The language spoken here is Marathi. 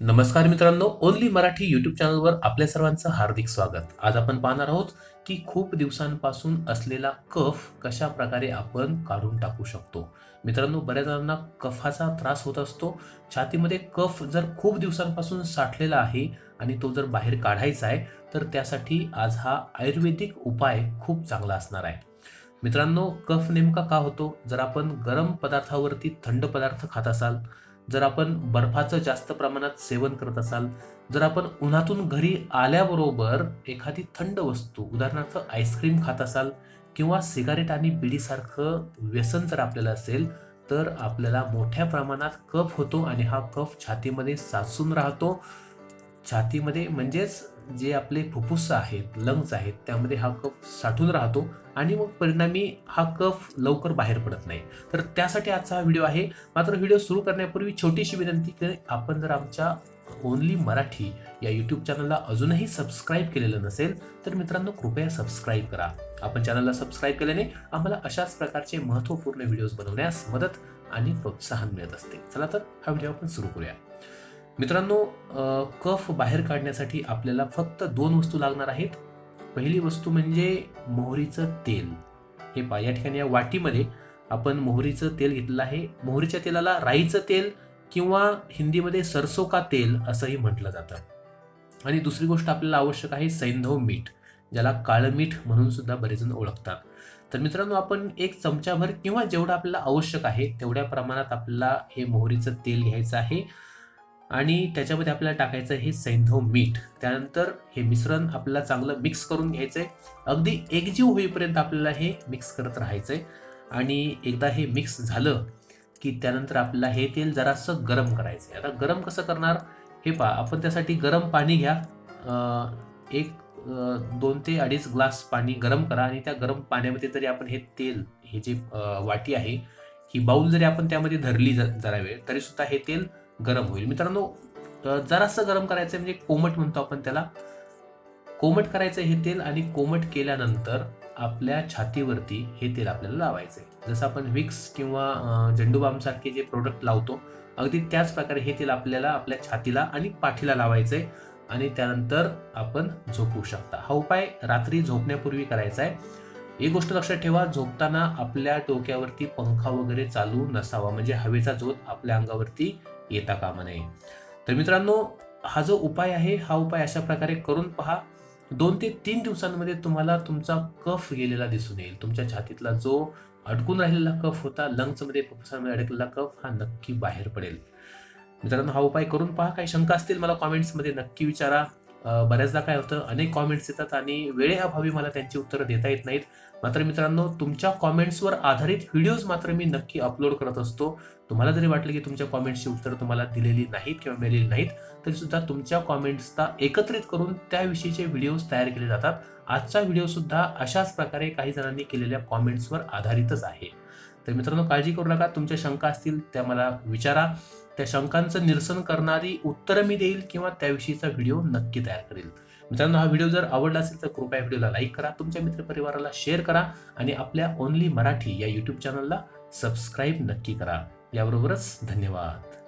नमस्कार मित्रांनो ओनली मराठी यूट्यूब चॅनलवर आपल्या सर्वांचं हार्दिक स्वागत. आज आपण पाहणार आहोत की खूप दिवसांपासून असलेला कफ कशा प्रकारे आपण काढून टाकू शकतो. मित्रांनो बऱ्याच जणांना कफाचा त्रास होत असतो. छातीमध्ये कफ जर खूप दिवसांपासून साठलेला आहे आणि तो जर बाहेर काढायचा आहे तर त्यासाठी आज हा आयुर्वेदिक उपाय खूप चांगला असणार आहे. मित्रांनो कफ नेमका का होतो? जर आपण गरम पदार्थावरती थंड पदार्थ खात असाल जर आपण बर्फाचं जास्त प्रमाणात सेवन करत असाल जर आपण उन्हातून घरी आल्याबरोबर एखादी थंड वस्तू उदाहरणार्थ आईस्क्रीम खात असाल किंवा सिगारेट आणि बिडीसारखं व्यसन जर आपल्याला असेल तर आपल्याला मोठ्या प्रमाणात कफ होतो आणि हा कफ छातीमध्ये साचून राहतो. छातीमध्ये म्हणजेच जे आपले फुफ्फुस आहेत लंग्स आहेत त्यामध्ये हा कफ साठून राहतो आणि मग परिणामी हा कफ लवकर बाहेर पडत नाही. तर त्यासाठी आजचा हा व्हिडिओ आहे. मात्र व्हिडिओ सुरू करण्यापूर्वी छोटीशी विनंती की आपण जर आमच्या ओनली मराठी या यूट्यूब चॅनलला अजूनही सबस्क्राईब केलेलं नसेल तर मित्रांनो कृपया सबस्क्राईब करा. आपण चॅनलला सबस्क्राईब केल्याने आम्हाला अशाच प्रकारचे महत्त्वपूर्ण व्हिडिओज बनवण्यास मदत आणि प्रोत्साहन मिळत असते. चला तर हा व्हिडिओ आपण सुरू करूया. मित्रांनो कफ बाहेर काढण्यासाठी आपल्याला फक्त दोन वस्तू लागणार आहेत. पहिली वस्तू म्हणजे मोहरीचं तेल. हे पा या ठिकाणी या वाटीमध्ये आपण मोहरीचं तेल घेतलेलं आहे. मोहरीच्या तेलाला राईचं तेल किंवा हिंदीमध्ये सरसो का तेल असंही म्हटलं जातं. आणि दुसरी गोष्ट आपल्याला आवश्यक आहे सैंधव मीठ ज्याला काळं मीठ म्हणून सुद्धा बरेच जण ओळखतात. तर मित्रांनो आपण एक चमचाभर किंवा जेवढं आपल्याला आवश्यक आहे तेवढ्या प्रमाणात आपल्याला हे मोहरीचं तेल घ्यायचं आहे. आणि त्याच्यामध्ये आपल्याला टाकायचं हे सैंधव मीठ. त्यानंतर हे मिश्रण आपल्याला चांगलं मिक्स करून घ्यायचं आहे अगदी एकजीव होईपर्यंत आपल्याला हे मिक्स करत राहायचं आहे आणि एकदा हे मिक्स झालं की त्यानंतर आपल्याला हे तेल जरासं गरम करायचं आहे आता गरम कसं करणार? हे पहा आपण त्यासाठी गरम पाणी घ्या. एक दोन ते अडीच ग्लास पाणी गरम करा आणि त्या गरम पाण्यामध्ये तरी आपण हे तेल हे जे वाटी आहे ही बाऊल जरी आपण त्यामध्ये धरली ज- जरा वेळ तरीसुद्धा हे तेल गरम होईल. मित्रांनो जरासं गरम करायचं म्हणजे कोमट म्हणतो आपण त्याला. कोमट करायचं हे तेल आणि कोमट केल्यानंतर आपल्या छातीवरती हे तेल आपल्याला लावायचं आहे जसं आपण विक्स किंवा झेंडूबामसारखे जे प्रोडक्ट लावतो अगदी त्याच प्रकारे हे तेल आपल्याला आपल्या छातीला आणि पाठीला लावायचं आहे आणि त्यानंतर आपण झोपू शकता. हा उपाय रात्री झोपण्यापूर्वी करायचा आहे एक गोष्ट लक्षात ठेवा झोपताना आपल्या डोक्यावरती पंखा वगैरे चालू नसावा. म्हणजे हवेचा झोत आपल्या अंगावरती येता कामा नये. तर मित्रांनो हा जो उपाय आहे हा उपाय अशा प्रकारे करून पहा. दोन ते तीन दिवसांमध्ये तुम्हाला तुमचा कफ गेलेला दिसून येईल. तुमच्या छातीतला जो अडकून राहिलेला कफ होता लंग्समध्ये फुफ्फुसांमध्ये अडकलेला कफ हा नक्की बाहेर पडेल. मित्रांनो हा उपाय करून पहा. काही शंका असतील मला कॉमेंट्समध्ये नक्की विचारा. बऱ्याचदा काय होतं अनेक कॉमेंट्स येतात आणि वेळेअभावी मला त्यांची उत्तरं देता येत नाहीत. मात्र मित्रांनो तुमच्या कॉमेंट्सवर आधारित व्हिडिओज मात्र मी नक्की अपलोड करत असतो. तुम्हाला जरी वाटलं की तुमच्या कॉमेंट्सची उत्तरं तुम्हाला दिलेली नाहीत किंवा मिळालेली नाहीत तरीसुद्धा तुमच्या कॉमेंट्सचा एकत्रित करून त्याविषयीचे व्हिडिओज तयार केले जातात. आजचा व्हिडिओसुद्धा अशाच प्रकारे काही जणांनी केलेल्या कॉमेंट्सवर आधारितच आहे. तर मित्रांनो काळजी करू नका. तुमच्या शंका असतील त्या मला विचारा. त्या शंकांचं निरसन करणारी उत्तरं मी देईल किंवा त्याविषयीचा व्हिडिओ नक्की तयार करेल. मित्रांनो हा व्हिडिओ जर आवडला असेल तर कृपया व्हिडिओला लाईक करा तुमच्या मित्रपरिवाराला शेअर करा आणि आपल्या ओनली मराठी या यूट्यूब चॅनलला सबस्क्राईब नक्की करा. याबरोबरच धन्यवाद.